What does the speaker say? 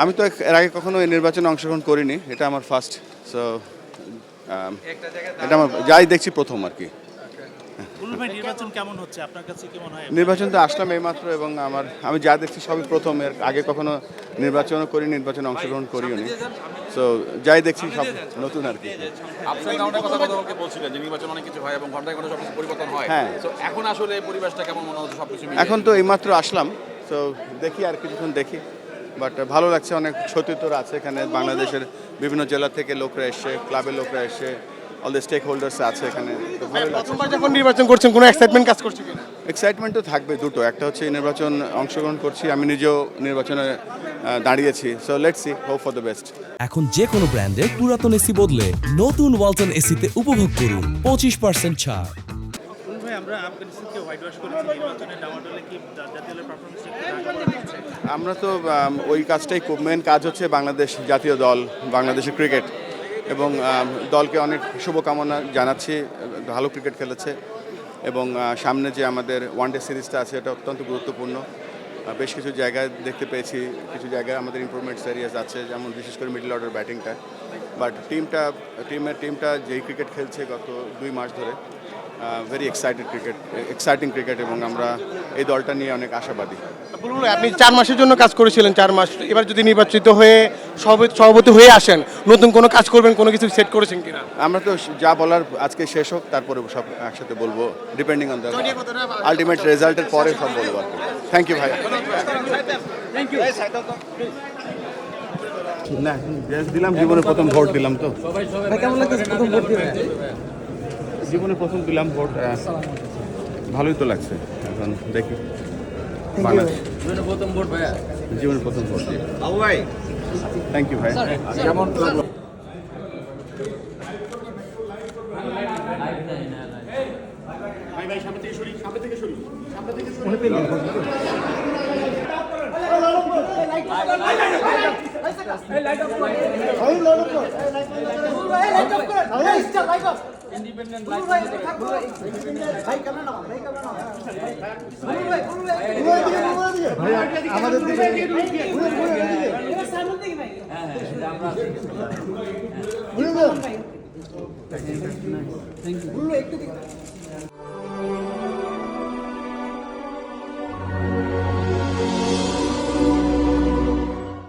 আমি তো এর আগে কখনো এই নির্বাচনে অংশগ্রহণ করিনি এটা আমার ফার্স্ট সো এটা আমার যাই দেখছি প্রথম আর কি। নির্বাচন কেমন হচ্ছে? আপনার কাছে কি মনে হয়? নির্বাচন তো আসলাম এইমাত্র এবং আমার আমি যা দেখছি সবই প্রথম এর আগে কখনো নির্বাচনও করি নির্বাচনে অংশগ্রহণ করিও নি। সো যাই দেখছি সব নতুন আর কি। আপসাইড ডাউনের কথা গতকালকে বলছিলেন যে নির্বাচন অনেক কিছু হয় এখন আসলে পরিবেশটা কেমন মনে হচ্ছে? এখন তো এইমাত্র আসলাম তো দেখি আর কিছুক্ষণ দেখি। বাট ভালো লাগছে অনেক সতীর্থরা আছে এখানে বাংলাদেশের বিভিন্ন জেলা থেকে লোকরা এসছে ক্লাবের লোকরা এসছে অল দ্য স্টেক হোল্ডার্স আছে এখানে তো ভালো লাগছে। প্রথমবার যখন নির্বাচন করছেন কোনো এক্সাইটমেন্ট কাজ করছে কিনা? এক্সাইটমেন্ট তো থাকবে দুটো একটা হচ্ছে নির্বাচন অংশগ্রহণ করছি আমি নিজেও নির্বাচনে দাঁড়িয়েছি so let's see hope for the best এখন যে কোনো ব্র্যান্ডের পুরাতন এসি বদলে নতুন ওয়ালটন এসিতে উপভোগ করুন পঁচিশ পার্সেন্ট ছাড়। আমরা আফগানিস্তানকে হোয়াইট ওয়াশ করেছি নির্বাচনে ডামাডোলে কি জাতীয় দলের পারফরমেন্স আমরা তো ওই কাজটাই খুব মেন কাজ হচ্ছে বাংলাদেশ জাতীয় দল বাংলাদেশের ক্রিকেট এবং দলকে অনেক শুভকামনা জানাচ্ছি, ভালো ক্রিকেট খেলেছে এবং সামনে যে আমাদের ওয়ানডে সিরিজটা আছে, এটা অত্যন্ত গুরুত্বপূর্ণ। বেশ কিছু জায়গায় দেখতে পেয়েছি, কিছু জায়গায় আমাদের ইমপ্রুভমেন্টস এরিয়াস আছে, যেমন বিশেষ করে মিডল অর্ডার ব্যাটিংটা বাট টিমটা টিমের টিমটা যেই ক্রিকেট খেলছে গত দুই মাস ধরে very excited cricket exciting cricket এবং আমরা এই দলটা নিয়ে অনেক আশাবাদী। বলুন আপনি চার মাসের জন্য কাজ করেছিলেন চার মাস। এবার যদি নির্বাচিত হয়ে সভাপতি- হয়ে আসেন নতুন কোনো কাজ করবেন কোনো কিছু সেট করেছেন কিনা? আমরা তো যা বলার আজকে শেষ হোক তারপরে সব একসাথে বলব ডিপেন্ডিং অন দ্য আলটিমেট রেজাল্টের পরে সব বলব আর কি। থ্যাংক ইউ ভাই। না গ্যাস দিলাম জীবনে প্রথম ভোট দিলাম তো। জীবনে প্রথম দিলাম ভোট ভালোই তো লাগছে এখন দেখি বাংলাদেশ জীবনে প্রথম ভোট ভাই থ্যাংক ইউ ভাই আমাদের